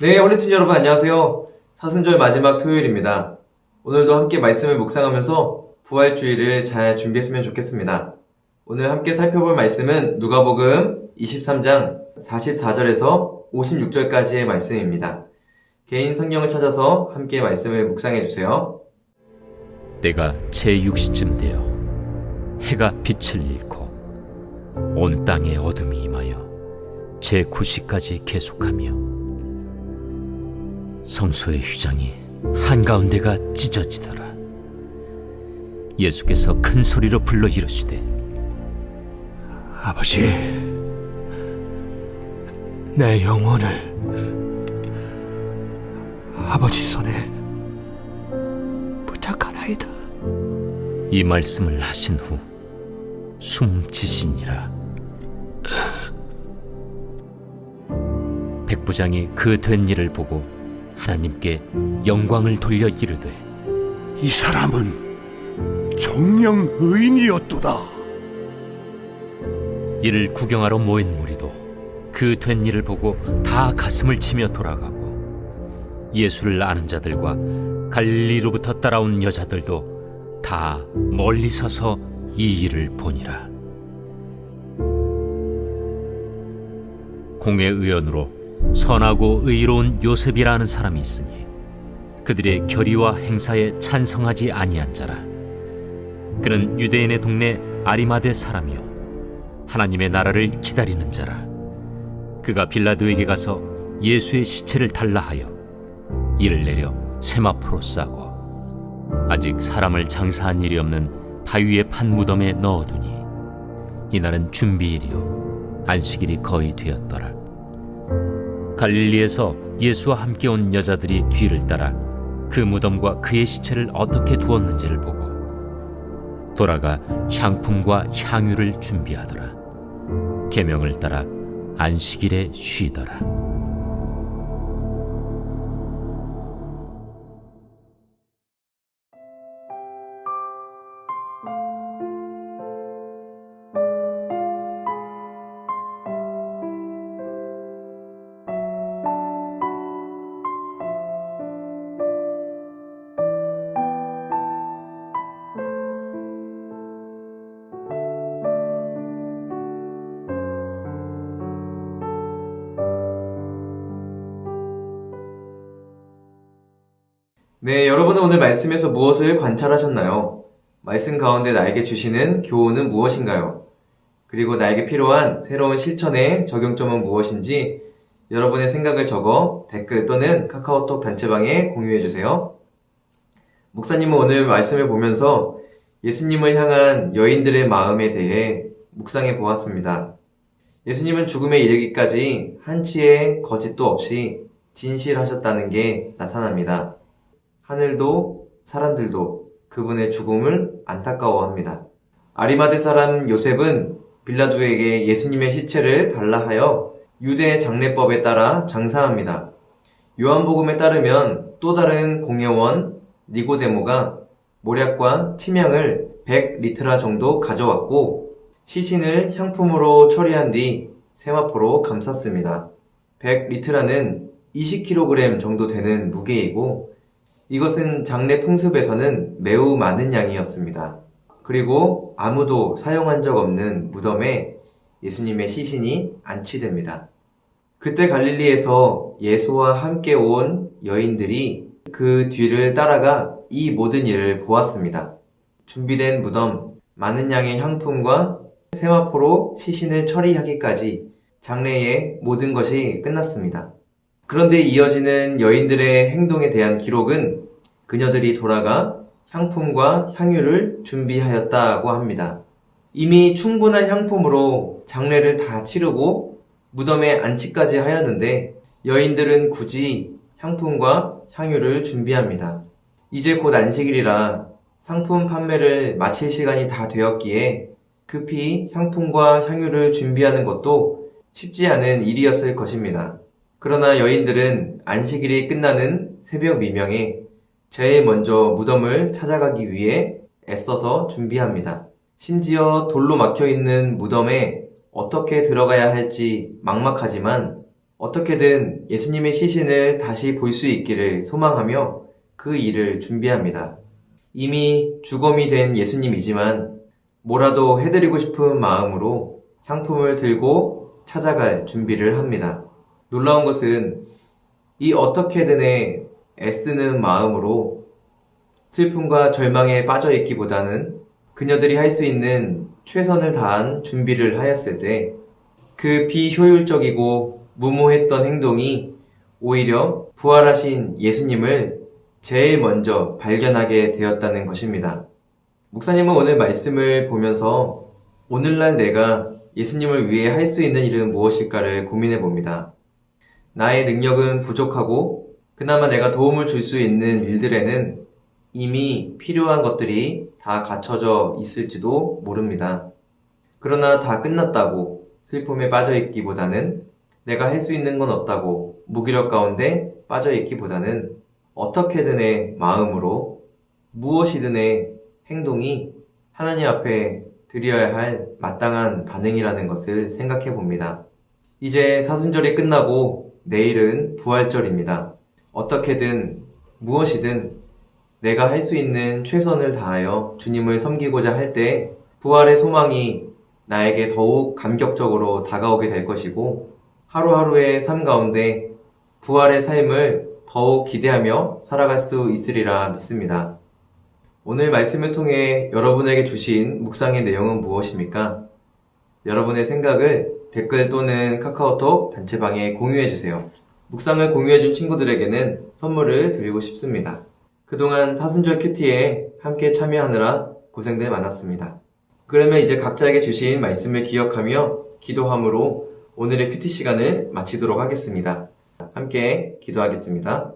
네, 홀리친 여러분 안녕하세요. 사순절 마지막 토요일입니다. 오늘도 함께 말씀을 묵상하면서 부활주의를 잘 준비했으면 좋겠습니다. 오늘 함께 살펴볼 말씀은 누가복음 23장 44절에서 56절까지의 말씀입니다. 개인 성경을 찾아서 함께 말씀을 묵상해 주세요. 때가 제6시쯤 되어 해가 빛을 잃고 온 땅에 어둠이 임하여 제9시까지 계속하며 성소의 휘장이 한가운데가 찢어지더라 예수께서 큰 소리로 불러 이르시되 아버지, 내 영혼을 아버지 손에 부탁하나이다. 이 말씀을 하신 후 숨지시니라 백부장이 그 된 일을 보고 하나님께 영광을 돌려 이르되 이 사람은 정령 의인이었도다. 이를 구경하러 모인 무리도 그 된 일을 보고 다 가슴을 치며 돌아가고 예수를 아는 자들과 갈릴리로부터 따라온 여자들도 다 멀리 서서 이 일을 보니라 공회 의원으로 선하고 의로운 요셉이라는 사람이 있으니 그들의 결의와 행사에 찬성하지 아니한 자라 그는 유대인의 동네 아리마대 사람이요 하나님의 나라를 기다리는 자라. 그가 빌라도에게 가서 예수의 시체를 달라 하여 이를 내려 세마포로 싸고 아직 사람을 장사한 일이 없는 바위에 판 무덤에 넣어두니 이날은 준비일이요 안식일이 거의 되었더라. 갈릴리에서 예수와 함께 온 여자들이 뒤를 따라 그 무덤과 그의 시체를 어떻게 두었는지를 보고 돌아가 향품과 향유를 준비하더라. 계명을 따라 안식일에 쉬더라. 네, 여러분은 오늘 말씀에서 무엇을 관찰하셨나요? 말씀 가운데 나에게 주시는 교훈은 무엇인가요? 그리고 나에게 필요한 새로운 실천의 적용점은 무엇인지 여러분의 생각을 적어 댓글 또는 카카오톡 단체방에 공유해 주세요. 목사님은 오늘 말씀을 보면서 예수님을 향한 여인들의 마음에 대해 묵상해 보았습니다. 예수님은 죽음에 이르기까지 한치의 거짓도 없이 진실하셨다는 게 나타납니다. 하늘도 사람들도 그분의 죽음을 안타까워합니다. 아리마대 사람 요셉은 빌라도에게 예수님의 시체를 달라 하여 유대 장례법에 따라 장사합니다. 요한복음에 따르면 또 다른 공예원 니고데모가 모략과 침향을 100리트라 정도 가져왔고 시신을 향품으로 처리한 뒤 세마포로 감쌌습니다. 100리트라는 20kg 정도 되는 무게이고 이것은 장례 풍습에서는 매우 많은 양이었습니다. 그리고 아무도 사용한 적 없는 무덤에 예수님의 시신이 안치됩니다. 그때 갈릴리에서 예수와 함께 온 여인들이 그 뒤를 따라가 이 모든 일을 보았습니다. 준비된 무덤, 많은 양의 향품과 세마포로 시신을 처리하기까지 장례의 모든 것이 끝났습니다. 그런데 이어지는 여인들의 행동에 대한 기록은 그녀들이 돌아가 향품과 향유를 준비하였다고 합니다. 이미 충분한 향품으로 장례를 다 치르고 무덤에 안치까지 하였는데 여인들은 굳이 향품과 향유를 준비합니다. 이제 곧 안식일이라 상품 판매를 마칠 시간이 다 되었기에 급히 향품과 향유를 준비하는 것도 쉽지 않은 일이었을 것입니다. 그러나 여인들은 안식일이 끝나는 새벽 미명에 제일 먼저 무덤을 찾아가기 위해 애써서 준비합니다. 심지어 돌로 막혀 있는 무덤에 어떻게 들어가야 할지 막막하지만 어떻게든 예수님의 시신을 다시 볼 수 있기를 소망하며 그 일을 준비합니다. 이미 주검이 된 예수님이지만 뭐라도 해드리고 싶은 마음으로 향품을 들고 찾아갈 준비를 합니다. 놀라운 것은 이 어떻게든에 애쓰는 마음으로 슬픔과 절망에 빠져 있기보다는 그녀들이 할 수 있는 최선을 다한 준비를 하였을 때 그 비효율적이고 무모했던 행동이 오히려 부활하신 예수님을 제일 먼저 발견하게 되었다는 것입니다. 목사님은 오늘 말씀을 보면서 오늘날 내가 예수님을 위해 할 수 있는 일은 무엇일까를 고민해 봅니다. 나의 능력은 부족하고 그나마 내가 도움을 줄 수 있는 일들에는 이미 필요한 것들이 다 갖춰져 있을지도 모릅니다. 그러나 다 끝났다고 슬픔에 빠져 있기보다는 내가 할 수 있는 건 없다고 무기력 가운데 빠져 있기보다는 어떻게든의 마음으로 무엇이든의 행동이 하나님 앞에 드려야 할 마땅한 반응이라는 것을 생각해 봅니다. 이제 사순절이 끝나고 내일은 부활절입니다. 어떻게든 무엇이든 내가 할 수 있는 최선을 다하여 주님을 섬기고자 할 때 부활의 소망이 나에게 더욱 감격적으로 다가오게 될 것이고 하루하루의 삶 가운데 부활의 삶을 더욱 기대하며 살아갈 수 있으리라 믿습니다. 오늘 말씀을 통해 여러분에게 주신 묵상의 내용은 무엇입니까? 여러분의 생각을 댓글 또는 카카오톡 단체방에 공유해 주세요. 묵상을 공유해 준 친구들에게는 선물을 드리고 싶습니다. 그동안 사순절 큐티에 함께 참여하느라 고생들 많았습니다. 그러면 이제 각자에게 주신 말씀을 기억하며 기도함으로 오늘의 큐티 시간을 마치도록 하겠습니다. 함께 기도하겠습니다.